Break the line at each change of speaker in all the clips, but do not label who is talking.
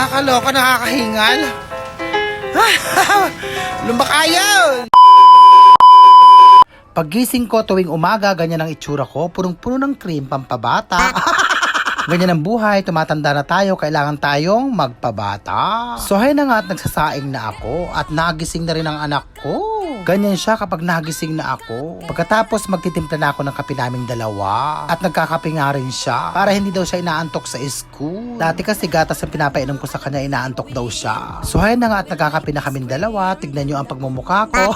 Nakakaloka, nakakahingal. Lumakayaw! Paggising ko tuwing umaga, ganyan ang itsura ko, punong-puno ng cream pampabata. Ganyan ang buhay, tumatanda na tayo, kailangan tayong magpabata. So hay na nga at nagsasaing na ako at nagising na rin ang anak ko. Ganyan siya kapag nagising na ako. Pagkatapos magtitimpla na ako ng kape naming dalawa at nagkakape nga rin siya para hindi daw siya inaantok sa school. Dati kasi gatas ang pinapainom ko sa kanya, inaantok daw siya. So hay na nga at nagkakape na kaming dalawa, tignan nyo ang pagmumukha ko.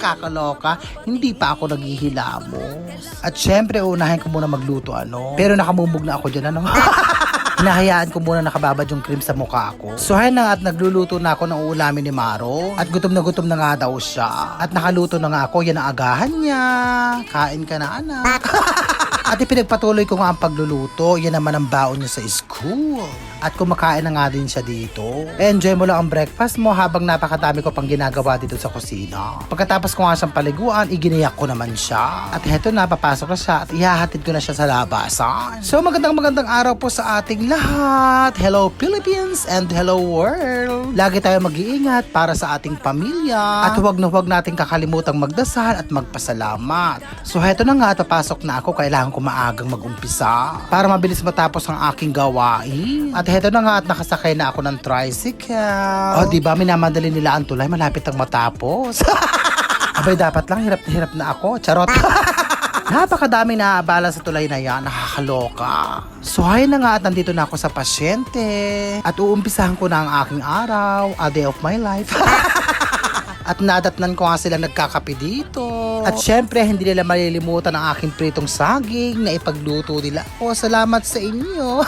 kakaloka, hindi pa ako naghihilamos. At syempre, unahin ko muna magluto, ano. Pero nakamumog na ako dyan, ano. Hinahayaan ko muna nakababad yung cream sa mukha ko. So hay na at nagluluto na ako ng uulamin ni Maro. At gutom na gutom na nga daw siya. At nakaluto na nga ako, yan ang agahan niya. Kain ka na anak. At ipinagpatuloy ko nga ang pagluluto. Yan naman ang baon niya sa school. At kumakain na nga din siya dito. Enjoy mo lang ang breakfast mo habang napakadami ko pang ginagawa dito sa kusina. Pagkatapos ko nga siyang paliguan, iginiyak ko naman siya. At heto na, papasok na siya at ihahatid ko na siya sa labasan. So magandang magandang araw po sa ating lahat. Hello Philippines and hello world. Lagi tayo mag-iingat para sa ating pamilya. At huwag na huwag nating kakalimutang magdasal at magpasalamat. So heto na nga at papasok na ako. Kailangan ko maagang mag-umpisa para mabilis matapos ang aking gawain. At heto na nga at nakasakay na ako ng tricycle. O di ba minamadali nila ang tulay malapit ang matapos. Abay dapat lang hirap na hirap na ako. Charot. Napakadami na abala sa tulay na yan. Nakakaloka. So hay na nga at nandito na ako sa pasyente. At uumpisahan ko na ang aking araw. A day of my life. At nadatnan ko nga sila nagkakape dito. At syempre, hindi nila malilimutan ang aking pritong saging na ipagluto nila. O, salamat sa inyo.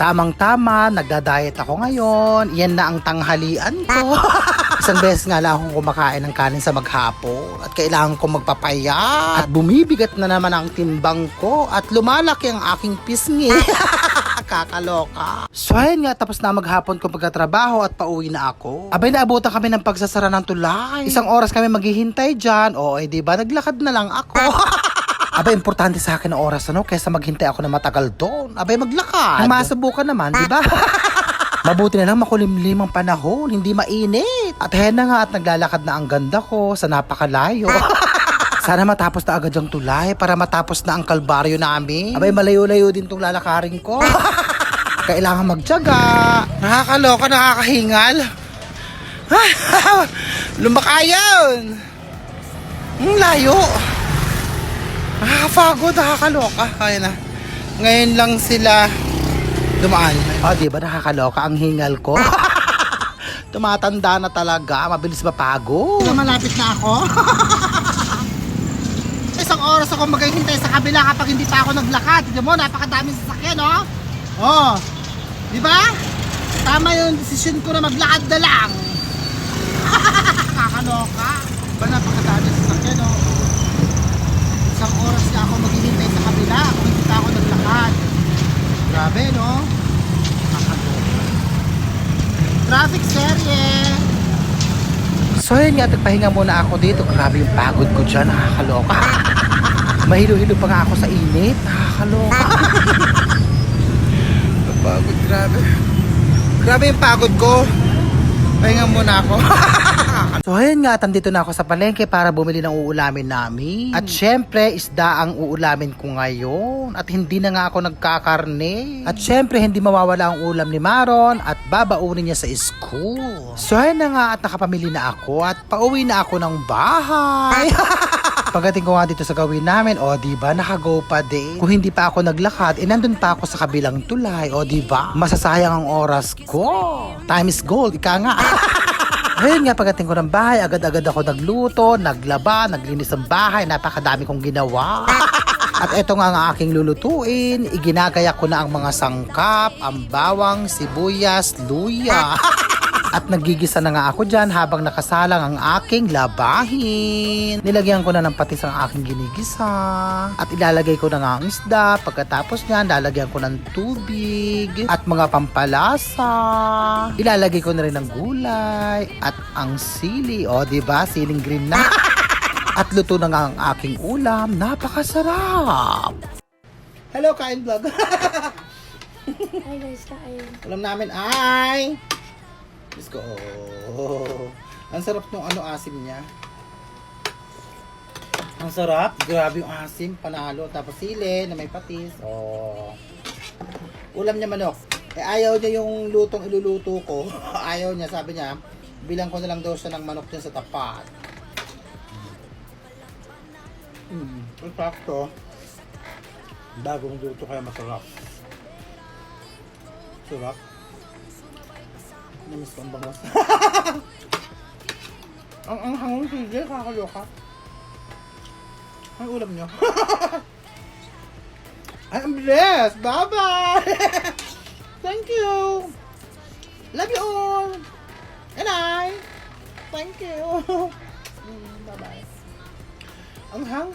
Tamang-tama, nagda-diet ako ngayon. Yan na ang tanghalian ko. Isang beses nga lang akong kumakain ng kanin sa maghapon at kailangan ko magpapayat. At bumibigat na naman ang timbang ko at lumalaki ang aking pisngi. Kakaloka. So ayun nga, tapos na maghapon ko pagkatrabaho at pauwi na ako. Abay, naabutan kami ng pagsasara ng tulay. Isang oras kami maghihintay dyan. O, eh, di ba? Naglakad na lang ako. Abay, importante sa akin ang oras, ano? Kesa maghintay ako na matagal doon. Abay, maglakad. Ang masubukan naman, di ba? Mabuti na lang makulimlim ang panahon, hindi mainit. At hen na nga at naglalakad na ang ganda ko sa napakalayo. Sana matapos na agad yung tulay para matapos na ang kalbaryo namin. Abay, malayo-layo din tong lalakarin ko. Kailangan magtyaga. Nakakaloka, nakakahingal. Lumakayon. Ang layo. Nakakapagod, nakakaloka. Kaya na. Ngayon lang sila dumaan. O, di ba nakakaloka ang hingal ko? Tumatanda na talaga, mabilis mapagod. Malapit na ako. Isang oras ako maghihintay sa kabila kapag hindi pa ako naglakad. Tignan mo, napakadaming sasakyan, oh. Oh, di ba? Tama yung desisyon ko na maglakad na lang. Kakaloka. Ba napakadaming sasakyan, oh. Isang oras na ako maghihintay sa kabila kung hindi pa ako naglakad. Grabe, no? Nakakaloka. Traffic serye. So yun nga, nagpahinga muna ako dito. Grabe yung pagod ko dyan, nakakaloka. Mahilo-hilo pa nga ako sa init, nakakaloka. Pagod, grabe. Grabe yung pagod ko. Pahinga muna ako. so ayun nga, tandito na ako sa palengke para bumili ng uulamin namin. At syempre, isda ang uulamin ko ngayon. At hindi na nga ako nagkakarne. At syempre, hindi mawawala ang ulam ni Maron at babaunin niya sa school. So ayun na nga at nakapamili na ako at pauwi na ako ng bahay. Pagdating ko nga dito sa gawin namin, o di ba nakago pa din. Kung hindi pa ako naglakad, eh nandun pa ako sa kabilang tulay, o di ba? Masasayang ang oras ko. Time is gold, ika nga. Ayun nga, pagdating ko ng bahay, agad-agad ako nagluto, naglaba, naglinis ng bahay, napakadami kong ginawa. At eto nga ang aking lulutuin, iginagaya ko na ang mga sangkap, ang bawang, sibuyas, luya. At nagigisa na nga ako dyan habang nakasalang ang aking labahin. Nilagyan ko na ng patis ang aking ginigisa. At ilalagay ko na nga ang isda. Pagkatapos niyan, lalagyan ko ng tubig at mga pampalasa. Ilalagay ko na rin ng gulay at ang sili. O, di ba? Siling green na. at luto na nga ang aking ulam. Napakasarap! Hello, Kain Vlog!
Hi guys, kain.
Ulam namin ay... Let's go. Ang sarap nung ano asim niya. Ang sarap. Grabe yung asim. Panalo. Tapos sili na may patis. Oh. Ulam niya manok. Eh ayaw niya yung lutong iluluto ko. ayaw niya. Sabi niya, bilang ko na lang daw siya ng manok dyan sa tapat. Hmm. Ang sakto. Bagong luto kaya masarap. Sarap. Namiss ko ang bangos. ang ang hangong sige, kakaloka. Ang ulam nyo. Ay, I'm blessed. Bye-bye. Thank you. Love you all. And I. Thank you. Mm, Bye-bye. Ang hang.